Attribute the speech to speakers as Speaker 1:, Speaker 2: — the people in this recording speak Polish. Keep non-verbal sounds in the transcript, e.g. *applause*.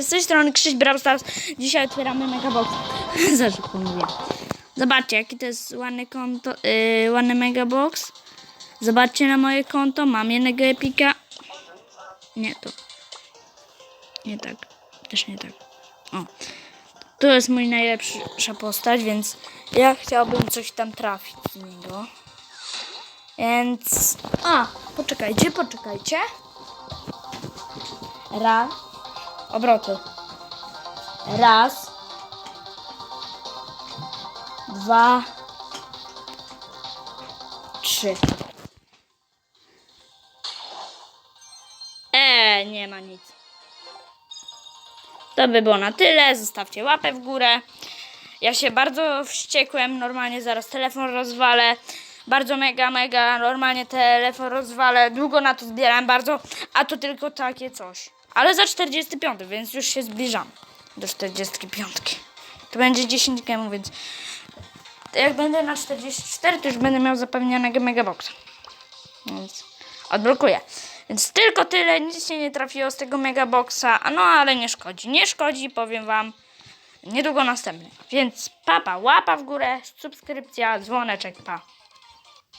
Speaker 1: Z tej strony Krzyś Brawl Stars. Dzisiaj otwieramy Megabox. *laughs* Za szybko mówię. Zobaczcie, jaki to jest ładny konto, yy, ładny Megabox. Zobaczcie na moje konto. Mam jednego epika. Nie, to. Nie tak. Też nie tak. O. Tu jest mój najlepsza postać, więc ja chciałbym coś tam trafić z niego. Więc... A, poczekajcie, poczekajcie. Raz. Obroty. Raz. Dwa. Trzy. Eee, nie ma nic. To by było na tyle. Zostawcie łapę w górę. Ja się bardzo wściekłem. Normalnie zaraz telefon rozwalę. Bardzo mega, mega. Normalnie telefon rozwalę. Długo na to zbierałem bardzo. A to tylko takie coś. Ale za 45, więc już się zbliżam do 45. To będzie 10 gemów, więc jak będę na 44, to już będę miał zapewnionego megaboxa. Więc odblokuję. Więc tylko tyle, nic się nie trafiło z tego megaboxa, no ale nie szkodzi. Nie szkodzi, powiem wam. Niedługo następny. Więc papa, łapa w górę, subskrypcja, dzwoneczek, pa.